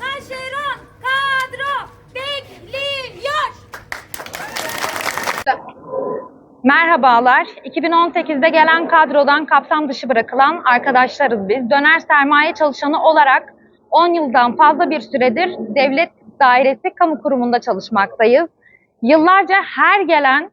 Taşeron kadro bekliyor. Merhabalar. 2018'de gelen kadrodan kapsam dışı bırakılan arkadaşlarız biz. Döner sermaye çalışanı olarak 10 yıldan fazla bir süredir devlet dairesi kamu kurumunda çalışmaktayız. Yıllarca her gelen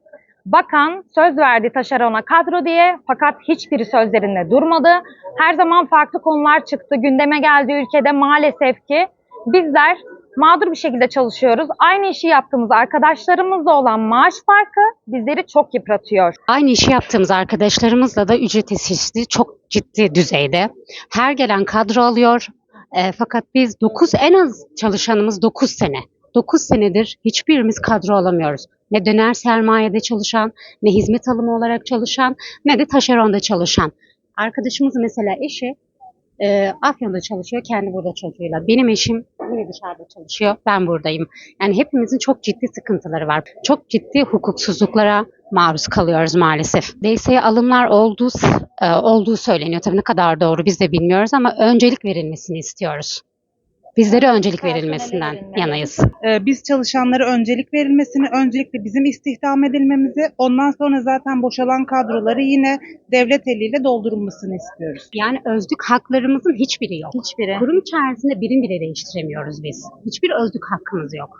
bakan söz verdi taşerona kadro diye fakat hiçbiri sözlerinde durmadı. Her zaman farklı konular çıktı. Gündeme geldi ülkede maalesef ki bizler mağdur bir şekilde çalışıyoruz. Aynı işi yaptığımız arkadaşlarımızla olan maaş farkı bizleri çok yıpratıyor. Aynı işi yaptığımız arkadaşlarımızla da ücret eşitliği çok ciddi düzeyde. Her gelen kadro alıyor. E, fakat biz 9 en az çalışanımız 9 sene. 9 senedir hiçbirimiz kadro alamıyoruz. Ne döner sermayede çalışan, ne hizmet alımı olarak çalışan, ne de taşeronda çalışan. Arkadaşımız mesela eşi e, Afyon'da çalışıyor, kendi burada çocuğuyla. Benim eşim yine dışarıda çalışıyor, ben buradayım. Yani hepimizin çok ciddi sıkıntıları var. Çok ciddi hukuksuzluklara maruz kalıyoruz maalesef. DS'ye alımlar olduğu, e, olduğu söyleniyor. Tabii ne kadar doğru biz de bilmiyoruz ama öncelik verilmesini istiyoruz. Bizlere öncelik verilmesinden yanayız. Ee, biz çalışanlara öncelik verilmesini, öncelikle bizim istihdam edilmemizi, ondan sonra zaten boşalan kadroları yine devlet eliyle doldurulmasını istiyoruz. Yani özlük haklarımızın hiçbiri yok. Hiçbiri. Kurum içerisinde birim bile değiştiremiyoruz biz. Hiçbir özlük hakkımız yok.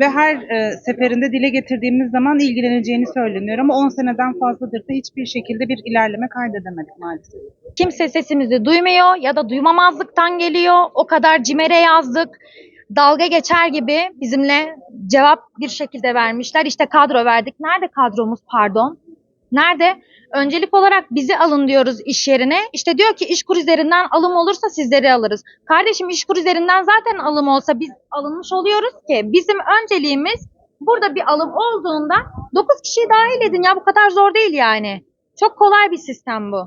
Ve her e, seferinde dile getirdiğimiz zaman ilgileneceğini söyleniyor ama 10 seneden fazladır da hiçbir şekilde bir ilerleme kaydedemedik maalesef. Kimse sesimizi duymuyor ya da duymamazlıktan geliyor. O kadar cimere yazdık. Dalga geçer gibi bizimle cevap bir şekilde vermişler. İşte kadro verdik. Nerede kadromuz pardon? Nerede? Öncelik olarak bizi alın diyoruz iş yerine. İşte diyor ki işkur üzerinden alım olursa sizleri alırız. Kardeşim işkur üzerinden zaten alım olsa biz alınmış oluyoruz ki bizim önceliğimiz burada bir alım olduğunda 9 kişiyi dahil edin ya bu kadar zor değil yani. Çok kolay bir sistem bu.